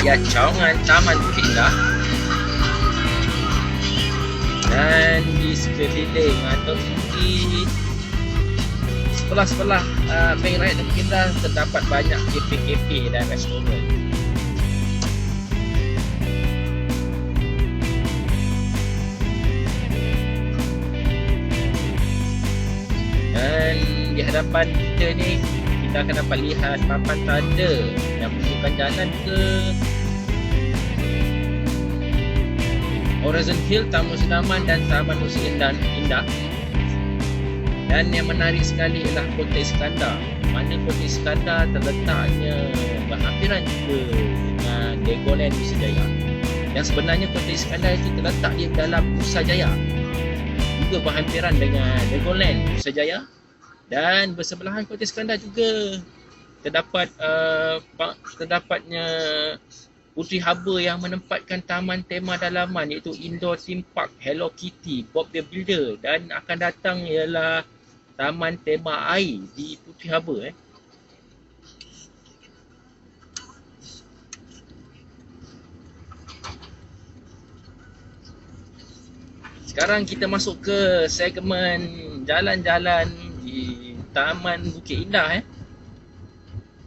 Ya Cawangan Taman Bukit Indah. Dan di sekeliling atau di sebelah-sebelah uh, bank rakyat Bukit terdapat banyak kafe-kafe dan restoran. Dan di hadapan kita ni kita akan dapat lihat papan tanda yang menunjukkan jalan ke Horizon Hill, Taman Senaman dan Taman Musim Indah, Indah. Dan yang menarik sekali ialah Kota Iskandar. Mana Kota Iskandar terletaknya berhampiran juga dengan Legoland Nusa Jaya. Yang sebenarnya Kota Iskandar itu terletak di dalam Nusa Jaya. Juga berhampiran dengan Legoland Nusa Jaya. Dan bersebelahan Kota Iskandar juga terdapat uh, terdapatnya Putri Harbour yang menempatkan taman tema dalaman iaitu Indoor Theme Park Hello Kitty, Bob the Builder dan akan datang ialah taman tema air di Putri Harbour eh. Sekarang kita masuk ke segmen jalan-jalan di Taman Bukit Indah eh.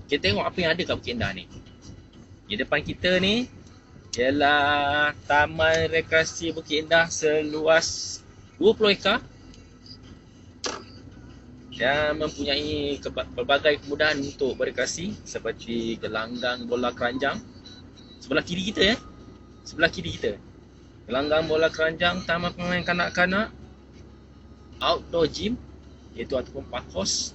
Kita tengok apa yang ada kat Bukit Indah ni. Di depan kita ni ialah Taman Rekreasi Bukit Indah seluas 20 ekar. Yang mempunyai pelbagai kemudahan untuk berrekreasi seperti gelanggang bola keranjang. Sebelah kiri kita ya sebelah kiri kita. Gelanggang bola keranjang taman permainan kanak-kanak outdoor gym iaitu ataupun parkos